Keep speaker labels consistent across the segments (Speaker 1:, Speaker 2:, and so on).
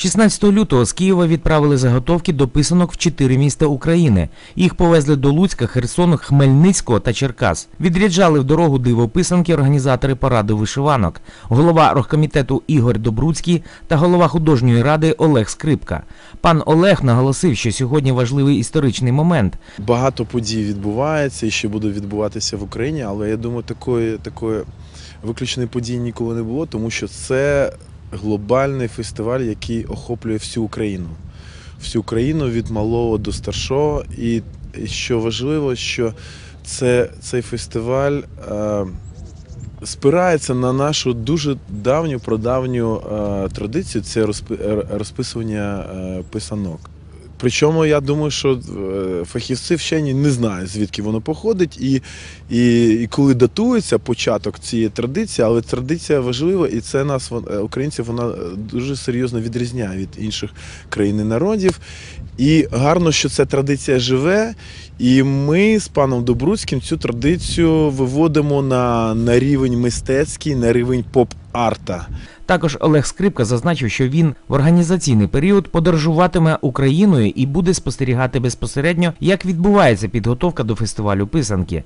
Speaker 1: 16 лютого з Києва відправили заготовки до писанок в чотири міста України. Їх повезли до Луцька, Херсону, Хмельницького та Черкас. Відряджали в дорогу дивописанки організатори параду вишиванок, голова оргкомітету Ігор Добруцький та голова художньої ради Олег Скрипка. Пан Олег наголосив, що сьогодні важливий історичний момент.
Speaker 2: Багато подій відбувається і ще буде відбуватися в Україні, але я думаю, такої, такої виключної події ніколи не було, тому що це глобальний фестиваль, який охоплює всю Україну. Всю Україну від малого до старшого. І що важливо, що це, цей фестиваль е, спирається на нашу дуже давню продавню е, традицію це розпи- розписування е, писанок. Причому я думаю, що е, фахівці вчені не знають, звідки воно походить, і, і, і коли датується початок цієї традиції, але традиція важлива, і це нас, е, українців, вона е, дуже серйозно відрізняє від інших країн і народів. І гарно, що ця традиція живе, і ми з паном Добруцьким цю традицію виводимо на, на рівень мистецький, на рівень поп-арта.
Speaker 1: Також Олег Скрипка зазначив, що він в організаційний період подорожуватиме Україною і буде спостерігати безпосередньо, як відбувається підготовка до фестивалю писанки.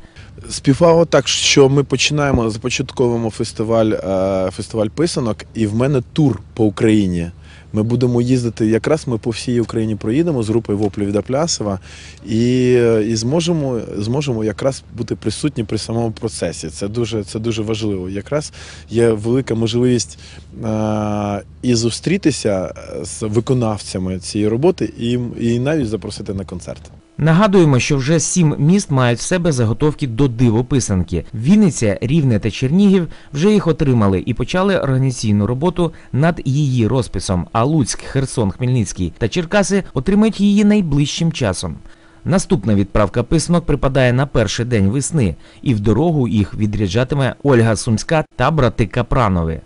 Speaker 2: Співало так, що ми починаємо започатковуємо фестиваль, е, фестиваль писанок, і в мене тур по Україні. Ми будемо їздити, якраз ми по всій Україні проїдемо з групою Воплів від Аплясова і, і зможемо, зможемо якраз бути присутні при самому процесі. Це дуже, це дуже важливо. Якраз є велика можливість а, і зустрітися з виконавцями цієї роботи, і, і навіть запросити на концерт.
Speaker 1: Нагадуємо, що вже сім міст мають в себе заготовки до дивописанки. Вінниця, Рівне та Чернігів вже їх отримали і почали організаційну роботу над її розписом. А Луцьк, Херсон, Хмельницький та Черкаси отримають її найближчим часом. Наступна відправка писанок припадає на перший день весни, і в дорогу їх відряджатиме Ольга Сумська та брати Капранови.